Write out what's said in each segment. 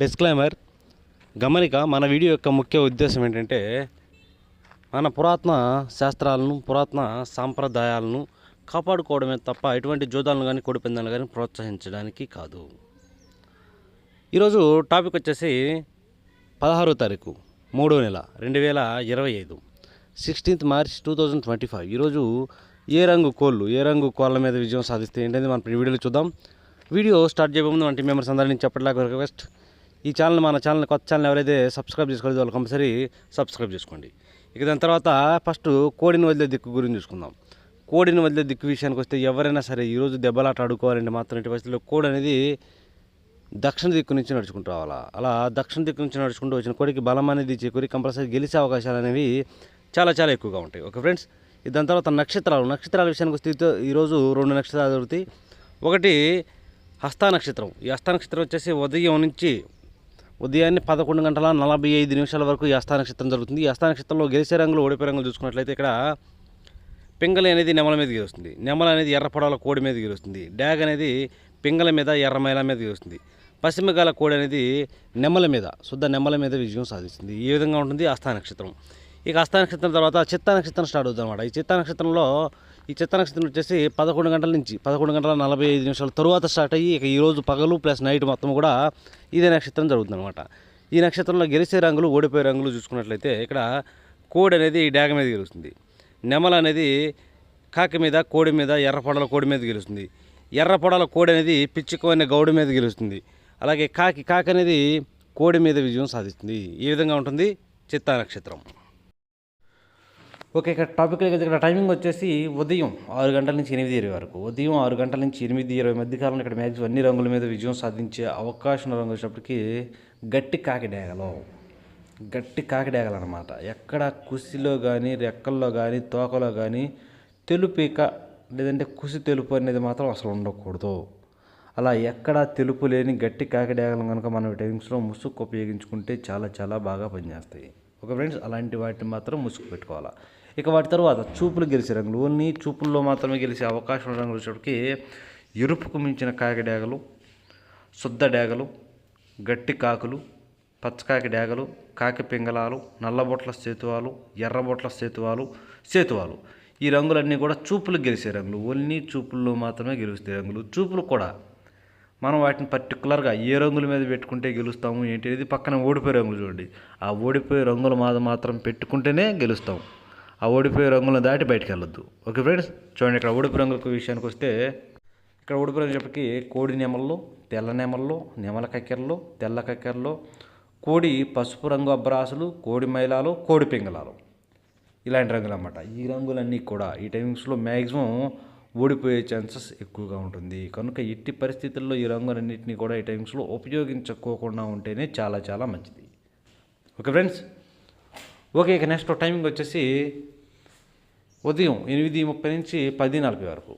Disclaimer గమనిక మన video యొక్క ముఖ్య ఉద్దేశం ఏంటంటే మన పురాతన శాస్త్రాలను పురాతన సాంప్రదాయాలను కాపాడుకోవడమే తప్ప ఎటువంటి జోదాలను కానీ కోడిపందాలను కానీ ప్రోత్సహించడానికి కాదు. ఈరోజు టాపిక్ వచ్చేసి పదహారో తారీఖు మూడో నెల రెండు వేల ఇరవై ఐదు sixteenth March two thousand twenty five. ఈరోజు ఏ రంగు కోళ్ళు ఏ రంగు కోళ్ళ మీద విజయం సాధిస్తే ఏంటంటే మనం ఈ వీడియోలో చూద్దాం. వీడియో స్టార్ట్ చేయబోతుంది వంటి మన టీం మెంబర్స్ అందరినీ చెప్పట్లేక రిక్వెస్ట్ ఈ ఛానల్ మన ఛానల్ కొత్త ఛానల్ ఎవరైతే సబ్స్క్రైబ్ చేసుకోలేదో వాళ్ళు కంపల్సరీ సబ్స్క్రైబ్ చేసుకోండి. ఇక దాని తర్వాత ఫస్ట్ కోడిని వదిలే దిక్కు గురించి చూసుకుందాం. కోడిని వదిలే దిక్కు విషయానికి వస్తే ఎవరైనా సరే ఈరోజు దెబ్బలాట ఆడుకోవాలంటే మాత్రం ఇటు పరిస్థితుల్లో కోడి అనేది దక్షిణ దిక్కు నుంచి నడుచుకుంటూ రావాలా? అలా దక్షిణ దిక్కు నుంచి నడుచుకుంటూ వచ్చిన కోడికి బలం అనేది చేకూరి కంపల్సరీ గెలిచే అవకాశాలు అనేవి చాలా చాలా ఎక్కువగా ఉంటాయి. ఓకే ఫ్రెండ్స్ ఇది దాని తర్వాత నక్షత్రాలు. నక్షత్రాల విషయానికి వస్తే ఈరోజు రెండు నక్షత్రాలు దొరుకుతాయి ఒకటి హస్త నక్షత్రం. ఈ హస్త నక్షత్రం వచ్చేసి ఉదయం నుంచి ఉదయాన్నే పదకొండు గంటల నలభై ఐదు నిమిషాల వరకు ఈ నక్షత్రం జరుగుతుంది. ఈ నక్షత్రంలో గెలిచే రంగులు ఓడిపోయే రంగులు చూసుకున్నట్లయితే ఇక్కడ పింగళి అనేది నెమల మీద గెలుస్తుంది. నెమల అనేది ఎర్ర పొడవల కోడి మీద గెలుస్తుంది. డ్యాగ్ అనేది పింగళ మీద ఎర్రమైల మీద గెలుస్తుంది. పశ్చిమగాల కోడి అనేది నెమల మీద శుద్ధ నెమల మీద విజయం సాధిస్తుంది. ఈ విధంగా ఉంటుంది హస్త నక్షత్రం ఇక హస్త నక్షత్రం తర్వాత చిత్తా నక్షత్రం స్టార్ట్ అవుతుంది అనమాట ఈ చిత్తా నక్షత్రంలో ఈ చిత్త నక్షత్రం వచ్చేసి పదకొండు గంటల నుంచి పదకొండు గంటల నలభై ఐదు నిమిషాల తరువాత స్టార్ట్ అయ్యి ఇక ఈరోజు పగలు ప్లస్ నైట్ మొత్తం కూడా ఇదే నక్షత్రం జరుగుతుందన్నమాట. ఈ నక్షత్రంలో గెలిచే రంగులు ఓడిపోయే రంగులు చూసుకున్నట్లయితే ఇక్కడ కోడి అనేది డాగ మీద గెలుస్తుంది. నెమల అనేది కాకి మీద కోడి మీద ఎర్ర పొడల కోడి మీద గెలుస్తుంది. ఎర్ర పొడల కోడి అనేది పిచ్చుకోని గౌడి మీద గెలుస్తుంది. అలాగే కాకి కాకి అనేది కోడి మీద విజయం సాధిస్తుంది. ఈ విధంగా ఉంటుంది చిత్తా నక్షత్రం ఓకే ఇక్కడ టాపిక్ ఇక్కడ టైమింగ్ వచ్చేసి ఉదయం ఆరు గంటల నుంచి ఎనిమిది ఇరవై వరకు. ఉదయం ఆరు గంటల నుంచి ఎనిమిది ఇరవై మధ్య కాలంలో ఇక్కడ మ్యాక్సిమం అన్ని రంగుల మీద విజయం సాధించే అవకాశం రంగు వచ్చినప్పటికీ గట్టి కాకిడేగలు గట్టి కాకిడేగలు అనమాట ఎక్కడ కుసిలో కానీ రెక్కల్లో కానీ తోకలో కానీ తెలుపిక లేదంటే కుసి తెలుపు అనేది మాత్రం అసలు ఉండకూడదు. అలా ఎక్కడ తెలుపు లేని గట్టి కాకిడేగలం కనుక మనం టైమింగ్స్లో ముసుగు ఉపయోగించుకుంటే చాలా చాలా బాగా పనిచేస్తాయి. ఓకే ఫ్రెండ్స్ అలాంటి వాటిని మాత్రం ముసుగు పెట్టుకోవాలా ఇక వాటి తర్వాత చూపులు గెలిచే రంగులు. ఓన్లీ చూపుల్లో మాత్రమే గెలిచే అవకాశం ఉన్న రంగులు వచ్చేటికి ఎరుపుకు మించిన కాకిడేగలు శుద్ధ డేగలు గట్టి కాకులు పచ్చకాకి డేగలు కాకి పింగళాలు నల్లబొట్ల సేతువాలు ఎర్రబొట్ల సేతువాలు సేతువాలు. ఈ రంగులన్నీ కూడా చూపులు గెలిచే రంగులు. ఓన్లీ చూపుల్లో మాత్రమే గెలుస్తాయి రంగులు. చూపులు కూడా మనం వాటిని పర్టికులర్గా ఏ రంగుల మీద పెట్టుకుంటే గెలుస్తాము ఏంటి అనేది పక్కన ఓడిపోయే రంగులు చూడండి. ఆ ఓడిపోయే రంగుల మీద మాత్రం పెట్టుకుంటేనే గెలుస్తాం. ఆ ఓడిపోయే రంగులను దాటి బయటకు వెళ్ళొద్దు. ఓకే ఫ్రెండ్స్ చూడండి ఇక్కడ ఓడిపోయే రంగుల విషయానికి వస్తే ఇక్కడ ఓడిపోయినప్పటికీ కోడి నెమళ్ళు తెల్ల నెమళ్ళు నెమల కక్కెరలు తెల్ల కక్కెరలు కోడి పసుపు రంగు అబ్బరాసులు కోడి మైలాలు కోడి పింగళాలు. ఇలాంటి రంగులు అన్నమాట. ఈ రంగులన్నీ కూడా ఈ టైమింగ్స్లో మ్యాక్సిమం ఓడిపోయే ఛాన్సెస్ ఎక్కువగా ఉంటుంది. కనుక ఎట్టి పరిస్థితుల్లో ఈ రంగులన్నింటినీ కూడా ఈ టైమ్స్లో ఉపయోగించుకోకుండా ఉంటేనే చాలా చాలా మంచిది. Okay friends? ఓకే ఇక నెక్స్ట్ టైమింగ్ వచ్చేసి ఉదయం ఎనిమిది ముప్పై నుంచి పది నలభై వరకు.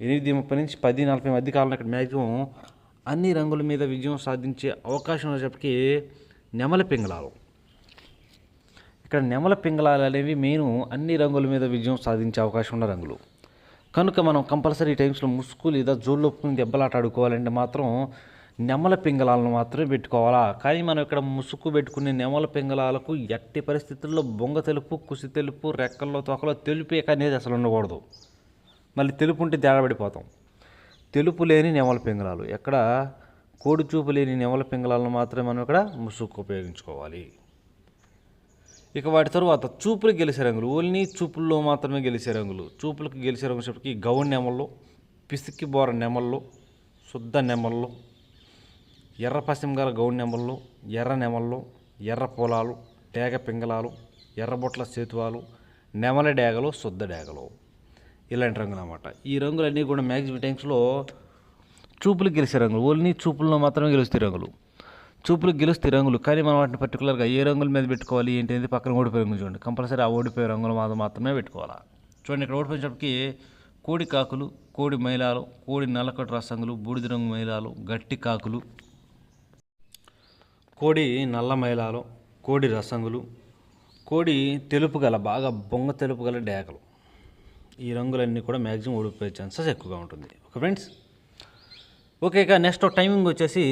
ఎనిమిది ముప్పై నుంచి పది నలభై మధ్య కాలంలో ఇక్కడ మ్యాక్సిమం అన్ని రంగుల మీద విజయం సాధించే అవకాశం ఉన్నప్పటికీ నెమల పింగళాలు. ఇక్కడ నెమల పింగళాలు అనేవి మెయిన్ అన్ని రంగుల మీద విజయం సాధించే అవకాశం ఉన్న రంగులు. కనుక మనం కంపల్సరీ టైమ్స్లో ముసుగు లేదా జోళ్ళు ఒప్పుకుని దెబ్బలాట ఆడుకోవాలంటే మాత్రం నెమల పింగళాలను మాత్రమే పెట్టుకోవాలా. కానీ మనం ఇక్కడ ముసుగు పెట్టుకునే నెమల పింగళాలకు ఎట్టి పరిస్థితుల్లో బొంగ తెలుపు కుసి తెలుపు రెక్కల్లో తోకలో తెలుపు అనేది అసలు ఉండకూడదు. మళ్ళీ తెలుపు ఉంటే తేడా పడిపోతాం. తెలుపు లేని నెమల పింగళాలు. ఎక్కడ కోడి చూపు లేని నెమల పింగళాలను మాత్రమే మనం ఇక్కడ ముసుగు ఉపయోగించుకోవాలి. ఇక వాటి తరువాత చూపులు గెలిచే రంగులు. ఓన్లీ చూపుల్లో మాత్రమే గెలిచే రంగులు. చూపులకు గెలిచే రంగు చెప్పి గౌన్ నెమల్లో పిసికి బోర నెమల్లో శుద్ధ నెమల్లో ఎర్ర పశ్చిమగాల గౌన్ నెమల్లో ఎర్ర నెమల్లో ఎర్ర పొలాలు డేగ పింగళాలు ఎర్రబొట్ల సేతువాలు నెమల డేగలు శుద్ధ డేగలు. ఇలాంటి రంగులు అన్నమాట. ఈ రంగులన్నీ కూడా మ్యాక్సిమం టైమ్స్లో చూపులు గెలిచే రంగులు. ఓన్లీ చూపుల్లో మాత్రమే గెలుస్తాయి రంగులు. చూపులు గెలుస్తాయి రంగులు. కానీ మనం వాటిని పర్టికులర్గా ఏ రంగుల మీద పెట్టుకోవాలి ఏంటి అనేది పక్కన ఓడిపోయే రంగులు చూడండి. కంపల్సరీ ఆ ఓడిపోయే రంగుల మీద మాత్రమే పెట్టుకోవాలి. చూడండి ఇక్కడ ఓడిపోయినప్పటికీ కోడి కాకులు కోడి మైలాలు కోడి నల్లకట్టు రసంగులు బూడిద రంగు మైలాలు గట్టి కాకులు కోడి నల్ల మైలాలు కోడి రసంగులు కోడి తెలుపు గల బాగా బొంగ తెలుపు గల డేకలు. ఈ రంగులన్నీ కూడా మ్యాక్సిమం ఓడిపోయే ఛాన్సెస్ ఎక్కువగా ఉంటుంది. ఓకే ఫ్రెండ్స్ ఓకే ఇక నెక్స్ట్ టైమింగ్ వచ్చేసి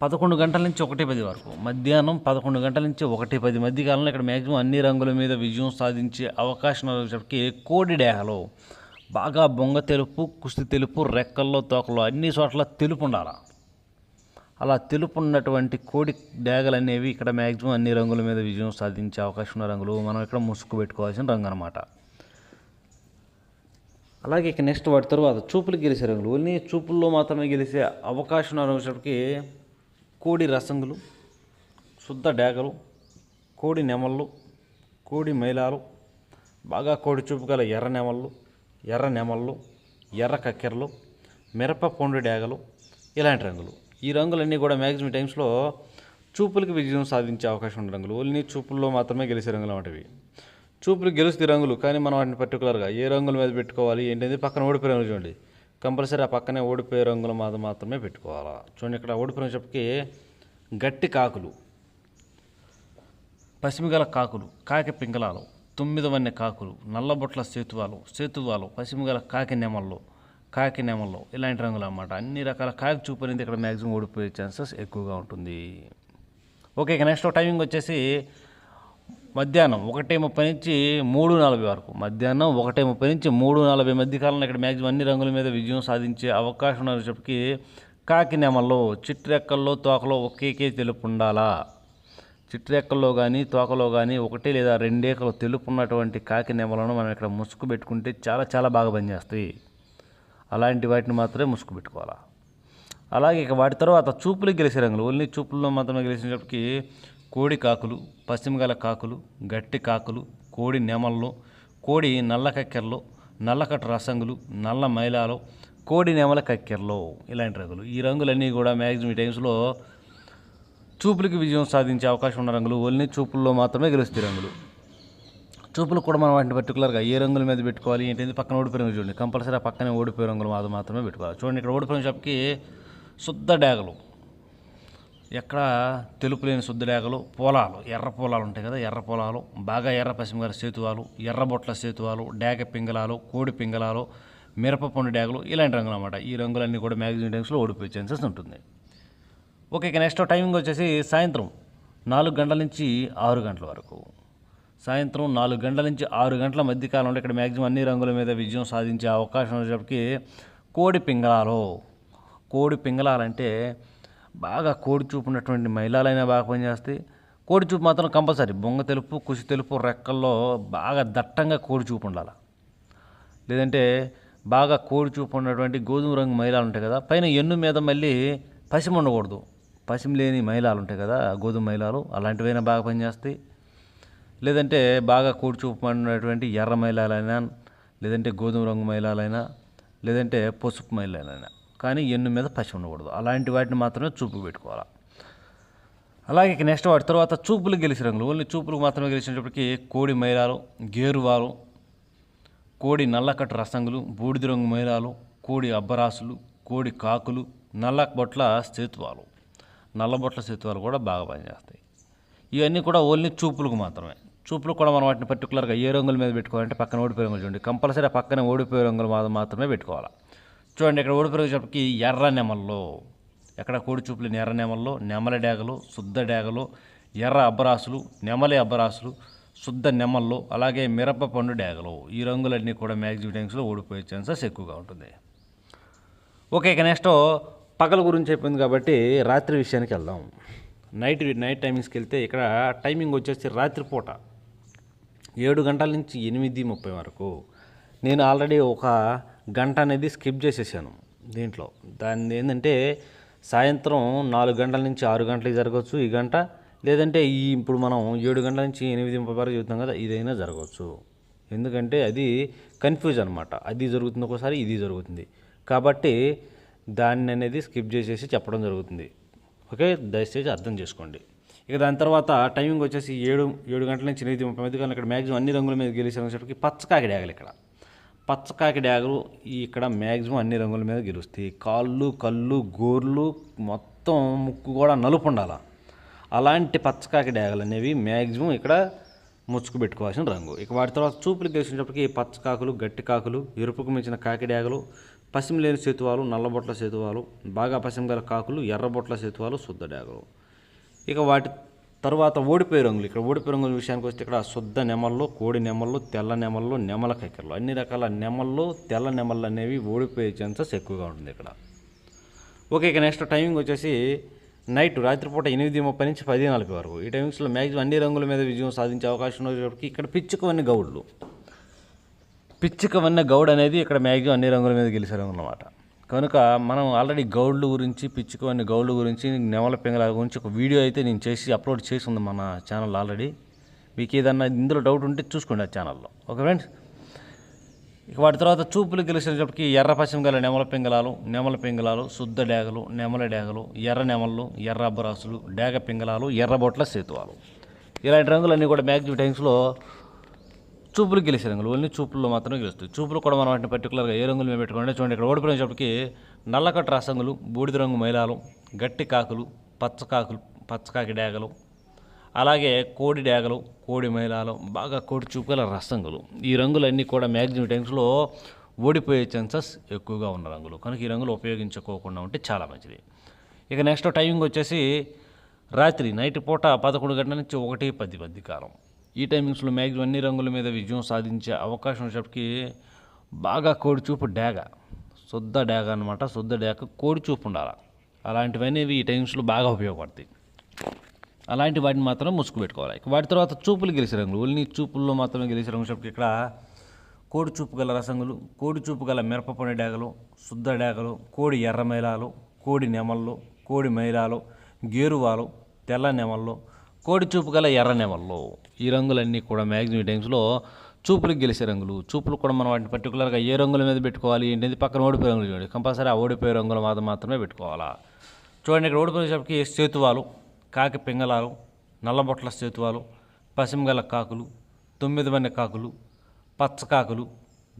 పదకొండు గంటల నుంచి ఒకటి పది వరకు. మధ్యాహ్నం పదకొండు గంటల నుంచి ఒకటి పది. మధ్య కాలంలో ఇక్కడ మ్యాక్సిమం అన్ని రంగుల మీద విజయం సాధించే అవకాశం వచ్చేసరికి కోడి డేహలో బాగా బొంగ తెలుపు కుస్తీ తెలుపు రెక్కల్లో తోకల్లో అన్ని చోట్ల తెలుపు ఉండాలి అలా తెలుపు ఉన్నటువంటి కోడి డేగలు అనేవి ఇక్కడ మ్యాక్సిమం అన్ని రంగుల మీద విజయం సాధించే అవకాశం ఉన్న రంగులు. మనం ఇక్కడ ముసుగు పెట్టుకోవాల్సిన రంగు అనమాట అలాగే ఇక నెక్స్ట్ వాటి తర్వాత చూపులు గెలిచే రంగులు. ఓన్లీ చూపుల్లో మాత్రమే గెలిచే అవకాశం ఉన్న రంగు కోడి రసంగులు శుద్ధ డేగలు కోడి నెమళ్ళు కోడి మైలాలు బాగా కోడి చూపు గల ఎర్ర నెమళ్ళు ఎర్ర నెమళ్ళు ఎర్ర కక్కెరలు మిరప పొండు డేగలు ఇలాంటి రంగులు. ఈ రంగులన్నీ కూడా మ్యాక్సిమం టైమ్స్లో చూపులకు విజయం సాధించే అవకాశం ఉన్న రంగులు. ఓన్లీ చూపుల్లో మాత్రమే గెలిచే రంగులు వంటివి చూపులు గెలుస్తే రంగులు కానీ మనం వాటిని పర్టికులర్గా ఏ రంగుల మీద పెట్టుకోవాలి ఏంటనేది పక్కన ఓడిపోయిన రంగులు చూడండి. కంపల్సరీ ఆ పక్కనే ఓడిపోయే రంగుల మాది మాత్రమే పెట్టుకోవాలా. చూడండి ఇక్కడ ఓడిపోయిన చెప్పకి గట్టి కాకులు పసిమిగల కాకులు కాకి పింగళాలు తొమ్మిది వన్నె కాకులు నల్లబొట్ల సేతువాలు సేతువాలు పసిమిగల కాకి నెమల్లో కాకి నెమల్లో ఇలాంటి రంగులు అన్నమాట. అన్ని రకాల కాకి చూపు అనేది ఇక్కడ మ్యాక్సిమం ఓడిపోయే ఛాన్సెస్ ఎక్కువగా ఉంటుంది. ఓకే ఇక నెక్స్ట్ టైమింగ్ వచ్చేసి మధ్యాహ్నం ఒకటి ముప్పై నుంచి మూడు నలభై వరకు. మధ్యాహ్నం ఒకటి ముప్పై నుంచి మూడు నలభై మధ్య కాలంలో ఇక్కడ మ్యాక్సిమం అన్ని రంగుల మీద విజయం సాధించే అవకాశం ఉన్నప్పటికీ కాకి నెమల్లో చిట్రెక్కల్లో తోకలో ఒకేకే తెలుపు ఉండాలా? చిట్రెక్కల్లో కానీ తోకలో కానీ ఒకటి లేదా రెండేకలు తెలుపు ఉన్నటువంటి కాకి నెమలను మనం ఇక్కడ ముసుగు పెట్టుకుంటే చాలా చాలా బాగా పనిచేస్తాయి. అలాంటి వాటిని మాత్రమే ముసుగు పెట్టుకోవాలా? అలాగే ఇక వాటి తర్వాత చూపులు గెలిచే రంగులు. ఓన్లీ చూపుల్లో మాత్రమే గెలిచినప్పటికీ కోడి కాకులు పశ్చిమగల కాకులు గట్టి కాకులు కోడి నెమల్లో కోడి నల్ల కక్కెరలు నల్లకట్ట రసంగులు నల్ల మైలాలో కోడి నెమల కక్కెరలో ఇలాంటి రంగులు. ఈ రంగులన్నీ కూడా మ్యాక్సిమం ఈ టైమ్స్లో చూపులకి విజయం సాధించే అవకాశం ఉన్న రంగులు. ఓన్లీ చూపుల్లో మాత్రమే గెలుస్తాయి రంగులు. చూపులు కూడా మనం వాటిని పర్టికులర్గా ఏ రంగుల మీద పెట్టుకోవాలి ఏంటంటే పక్కన ఓడిపోయి రంగులు చూడండి. కంపల్సరీ ఆ పక్కనే ఓడిపోయే రంగులు మాత్రం మాత్రమే పెట్టుకోవాలి. చూడండి ఇక్కడ ఓడిపోయిన షాప్కి శుద్ధ డేగలు ఎక్కడ తెలుపు లేని శుద్ధ డేగలు పొలాలు ఎర్ర పొలాలు ఉంటాయి కదా ఎర్ర పొలాలు బాగా ఎర్ర పసిమిగల సేతువాలు ఎర్రబొట్ల సేతువాలు డేగ పింగళాలు కోడి పింగళాలు మిరపపండు డ్యాగులు డేగలు ఇలాంటి రంగులు అనమాట ఈ రంగులన్నీ కూడా మ్యాగజైన్ టైమ్స్లో ఓడిపోయే ఛాన్సెస్ ఉంటుంది. ఓకే ఇక నెక్స్ట్ టైమింగ్ వచ్చేసి సాయంత్రం నాలుగు గంటల నుంచి ఆరు గంటల వరకు. సాయంత్రం నాలుగు గంటల నుంచి ఆరు గంటల మధ్య కాలంలో ఇక్కడ మ్యాక్సిమం అన్ని రంగుల మీద విజయం సాధించే అవకాశం వచ్చేటప్పటికి కోడి పింగళాలు కోడి పింగళాలంటే బాగా కోడి చూపు ఉన్నటువంటి మహిళలైనా బాగా పనిచేస్తాయి కోడి చూపు మాత్రం కంపల్సరీ. బొంగ తెలుపు కుసి తెలుపు రెక్కల్లో బాగా దట్టంగా కోడి చూపు ఉండాలి. లేదంటే బాగా కోడి చూపు ఉన్నటువంటి గోధుమ రంగు మైలాలు ఉంటాయి కదా పైన ఎన్ను మీద మళ్ళీ పసిమ ఉండకూడదు. పసిమ లేని మైలాలు ఉంటాయి కదా గోధుమ మైలాలు అలాంటివైనా బాగా పనిచేస్తాయి లేదంటే బాగా కోడి చూపు ఉన్నటువంటి ఎర్ర మైలాలైనా లేదంటే గోధుమ రంగు మైలాలైనా లేదంటే పసుపు మైలాలైనా కానీ ఎన్ను మీద పసి ఉండకూడదు. అలాంటి వాటిని మాత్రమే చూపు పెట్టుకోవాలి. అలాగే నెక్స్ట్ వాటి తర్వాత చూపులు గెలిచి రంగులు. ఓన్లీ చూపులకు మాత్రమే గెలిచినప్పటికీ కోడి మైలాలు గేరువాలు కోడి నల్లకట్టు రసంగులు బూడిద రంగు మైలాలు కోడి అబ్బరాసులు కోడి కాకులు నల్ల బొట్ల సేతువాలు. నల్ల బొట్ల సేతువాలు కూడా బాగా పనిచేస్తాయి. ఇవన్నీ కూడా ఓన్లీ చూపులకు మాత్రమే. చూపులు కూడా మనం వాటిని పర్టికులర్గా ఏ రంగుల మీద పెట్టుకోవాలంటే పక్కన ఓడిపోయే రంగులు చూడండి. కంపల్సరీ పక్కన ఓడిపోయే రంగులు మాత్రం మాత్రమే పెట్టుకోవాలి. చూడండి ఇక్కడ ఓడిపోయేటప్పటికి ఎర్ర నెమల్లో ఎక్కడ కోడి చూపులు ఎర్ర నెమల్లో నెమల డేగలు శుద్ధ డేగలు ఎర్ర అబ్బరాసులు నెమలి అబ్బరాసులు శుద్ధ నెమల్లో అలాగే మిరప పండు డేగలు. ఈ రంగులన్నీ కూడా మ్యాక్సిమం టైమ్స్లో ఓడిపోయే ఛాన్సెస్ ఎక్కువగా ఉంటుంది. ఓకే ఇక నెక్స్ట్ పగల గురించి చెప్పింది కాబట్టి రాత్రి విషయానికి వెళ్దాం. నైట్ నైట్ టైమింగ్స్కి వెళ్తే ఇక్కడ టైమింగ్ వచ్చేసి రాత్రిపూట ఏడు గంటల నుంచి ఎనిమిది ముప్పై వరకు. నేను ఆల్రెడీ ఒక గంట అనేది స్కిప్ చేసేసాను దీంట్లో. దాన్ని ఏంటంటే సాయంత్రం నాలుగు గంటల నుంచి ఆరు గంటలకి జరగవచ్చు ఈ గంట లేదంటే ఈ ఇప్పుడు మనం ఏడు గంటల నుంచి ఎనిమిది వరకు చెబుతాం కదా ఇదైనా జరగవచ్చు. ఎందుకంటే అది కన్ఫ్యూజ్ అనమాట అది జరుగుతుంది ఒకసారి ఇది జరుగుతుంది. కాబట్టి దాన్ని అనేది స్కిప్ చేసేసి చెప్పడం జరుగుతుంది. ఓకే? దయచేసి అర్థం చేసుకోండి. ఇక దాని తర్వాత టైమింగ్ వచ్చేసి ఏడు ఏడు గంటల నుంచి ఎనిమిది ముప్పై మధ్య కానీ ఇక్కడ మ్యాక్సిమం అన్ని రంగుల మీద గెలిచేసరికి పచ్చకాకి డ్యాగలు ఇక్కడ పచ్చకాకి డ్యాగులు ఇక్కడ మ్యాక్సిమం అన్ని రంగుల మీద గెలుస్తాయి. కాళ్ళు కళ్ళు గోర్లు మొత్తం ముక్కు కూడా నలుపు ఉండాలి? అలాంటి పచ్చకాకి డ్యాగలు అనేవి మ్యాక్సిమం ఇక్కడ ముచ్చుకు పెట్టుకోవాల్సిన రంగు. ఇక వాటి తర్వాత చూపులు గెలిచినప్పటికీ పచ్చకాకులు గట్టి కాకులు ఎరుపుకు మించిన కాకి డ్యాగలు పసిమి లేని సేతువాలు నల్లబొట్ల సేతువాలు బాగా పసిమి గల కాకులు ఎర్రబొట్ల సేతువాలు శుద్ధ డాగలు ఇక వాటి తర్వాత ఓడిపోయే రంగులు. ఇక్కడ ఓడిపోయే రంగుల విషయానికి వస్తే ఇక్కడ శుద్ధ నెమల్లో కోడి నెమళ్ళు తెల్ల నెమల్లో నెమల కక్కెరలు అన్ని రకాల నెమళ్ళు తెల్ల నెమళ్ళు అనేవి ఓడిపోయే ఛాన్సెస్ ఎక్కువగా ఉంటుంది ఇక్కడ. ఓకే ఇక నెక్స్ట్ టైమింగ్ వచ్చేసి నైట్ రాత్రిపూట ఎనిమిది ముప్పై నుంచి పది నలభై వరకు. ఈ టైమింగ్స్లో మ్యాక్సిమం అన్ని రంగుల మీద విజయం సాధించే అవకాశం ఉన్నప్పటికీ ఇక్కడ పిచ్చుకవన్నీ గౌడ్లు. పిచ్చుకవన్న గౌడ్ అనేది ఇక్కడ మ్యాక్సిమం అన్ని రంగుల మీద గెలిచే రంగులు అన్నమాట. కనుక మనం ఆల్రెడీ గౌళ్ళు గురించి పిచ్చుకోని గౌడ్ల గురించి నెమల పింగళ గురించి ఒక వీడియో అయితే నేను చేసి అప్లోడ్ చేసి ఉంది మన ఛానల్ ఆల్రెడీ. మీకు ఏదన్నా ఇందులో డౌట్ ఉంటే చూసుకోండి ఆ ఛానల్లో. Okay friends? ఇక వాటి తర్వాత చూపులు గెలిచినప్పటికీ ఎర్ర పశ్చిమ గల నెమల పింగళాలు నెమల పింగళాలు శుద్ధ డేగలు నెమల డేగలు ఎర్ర నెమళ్ళు ఎర్ర అబ్బరాసులు డేగ పింగళాలు ఎర్రబొట్ల సేతువాలు. ఇలాంటి రంగులన్నీ కూడా మ్యాక్సిమం టైమ్స్లో చూపులు గెలిచే రంగులు ఓన్లీ చూపుల్లో మాత్రమే గెలుస్తాయి చూపులు కూడా మనం వాటిని పర్టికులర్గా ఏ రంగులు మేము పెట్టుకుంటే చూడండి ఇక్కడ ఓడిపోయినప్పటికీ నల్లకట్ట రసంగులు బూడిద రంగు మైలాలు గట్టి కాకులు పచ్చకాకులు పచ్చకాకి డేగలు అలాగే కోడి డేగలు కోడి మైలాలు బాగా కోడి చూపుగల రసంగులు. ఈ రంగులన్నీ కూడా మ్యాక్సిమం టైమ్స్లో ఓడిపోయే ఛాన్సెస్ ఎక్కువగా ఉన్న రంగులు. కనుక ఈ రంగులు ఉపయోగించుకోకుండా ఉంటే చాలా మంచిది. ఇక నెక్స్ట్ టైమింగ్ వచ్చేసి రాత్రి నైట్ పూట పదకొండు గంటల నుంచి ఒకటి పది పది కాలం. ఈ టైమింగ్స్లో మ్యాక్సిమం అన్ని రంగుల మీద విజయం సాధించే అవకాశం వచ్చేప్పటికి బాగా కోడి చూపు డేగ శుద్ధ డేగ అనమాట శుద్ధ డేగ కోడి చూపు ఉండాలి అలాంటివనేవి ఈ టైమ్స్లో బాగా ఉపయోగపడతాయి. అలాంటి వాటిని మాత్రం ముసుగు పెట్టుకోవాలి. వాటి తర్వాత చూపులు గెలిచే రంగులు. ఓన్లీ చూపుల్లో మాత్రమే గెలిచే రంగు చెప్పి ఇక్కడ కోడి చూపు గల రసంగులు కోడి చూపు గల మిరపపొని డేగలు శుద్ధ డేగలు కోడి ఎర్ర మైలాలు కోడి నెమళ్ళు కోడి మైలాలు గేరువాలు తెల్ల నెమళ్ళు కోడి చూపు గల ఎర్ర నెమళ్ళు. ఈ రంగులన్నీ కూడా మ్యాక్సిమం టైమ్స్లో చూపులకు గెలిచే రంగులు. చూపులు కూడా మనం వాటిని పర్టికులర్గా ఏ రంగుల మీద పెట్టుకోవాలి ఏంటంటే పక్కన ఓడిపోయే రంగులు చూడండి. కంపల్సరీ ఆ ఓడిపోయే రంగుల మీద మాత్రమే పెట్టుకోవాలా. చూడండి ఇక్కడ ఓడిపోయేసరికి సేతువాలు కాకి పింగళాలు నల్లబొట్ల సేతువాలు పసిమగల కాకులు తొమ్మిది మంది కాకులు పచ్చ కాకులు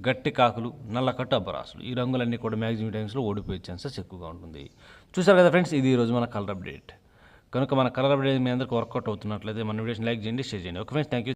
గట్టి కాకులు నల్లకట్టు అబ్బరాసులు. ఈ రంగులన్నీ కూడా మ్యాక్సిమం టైమ్స్లో ఓడిపోయే ఛాన్సెస్ ఎక్కువగా ఉంటుంది. చూసారు కదా ఫ్రెండ్స్ ఇది ఈరోజు మన కలర్ అప్డేట్. కనుక మన కలర్ అప్డేట్ మీ అందరికీ వర్కౌట్ అవుతున్నట్లయితే మన వీడియోస్ లైక్ చేయండి షేర్ చేయండి. Okay friends thank you